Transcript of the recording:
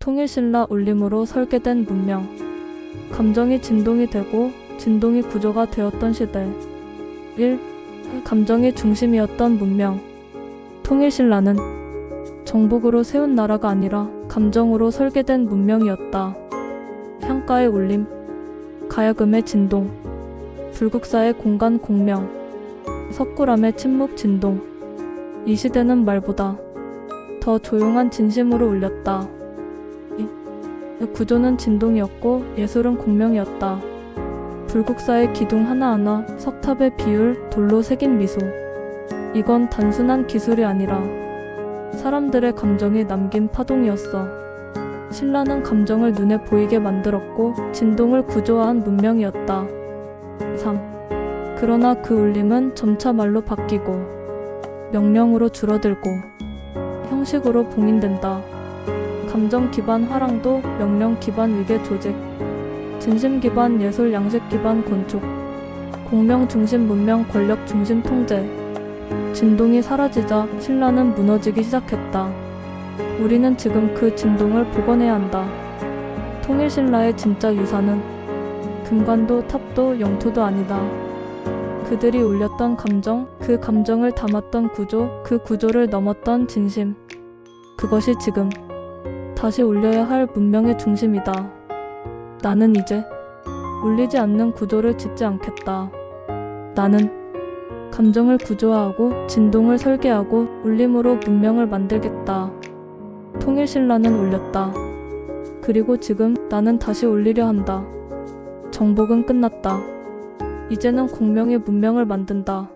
통일신라 올림으로 설계된 문명. 감정이 진동이 되고 진동이 구조가 되었던 시대. 1. 감정이 중심이었던 문명. 통일신라는 정복으로 세운 나라가 아니라 감정으로 설계된 문명이었다. 향가의 울림, 가야금의 진동, 불국사의 공간 공명, 석굴암의 침묵 진동. 이 시대는 말보다 더 조용한 진심으로 울렸다. 이 구조는 진동이었고 예술은 공명이었다. 불국사의 기둥 하나하나, 석탑의 비율, 돌로 새긴 미소. 이건 단순한 기술이 아니라 사람들의 감정이 남긴 파동이었어. 신라는 감정을 눈에 보이게 만들었고 진동을 구조화한 문명이었다. 3. 그러나 그 울림은 점차 말로 바뀌고 명령으로 줄어들고 형식으로 봉인된다. 감정 기반 화랑도 명령 기반 위계 조직, 진심 기반 예술 양식 기반 건축, 공명 중심 문명 권력 중심 통제. 진동이 사라지자 신라는 무너지기 시작했다. 우리는 지금 그 진동을 복원해야 한다. 통일신라의 진짜 유산은 금관도 탑도 영토도 아니다. 그들이 울렸던 감정, 그 감정을 담았던 구조, 그 구조를 넘었던 진심. 그것이 지금 다시 울려야 할 문명의 중심이다. 나는 이제 울리지 않는 구조를 짓지 않겠다. 나는 감정을 구조화하고 진동을 설계하고 울림으로 문명을 만들겠다. 통일신라는 울렸다. 그리고 지금 나는 다시 울리려 한다. 정복은 끝났다. 이제는 공명의 문명을 만든다.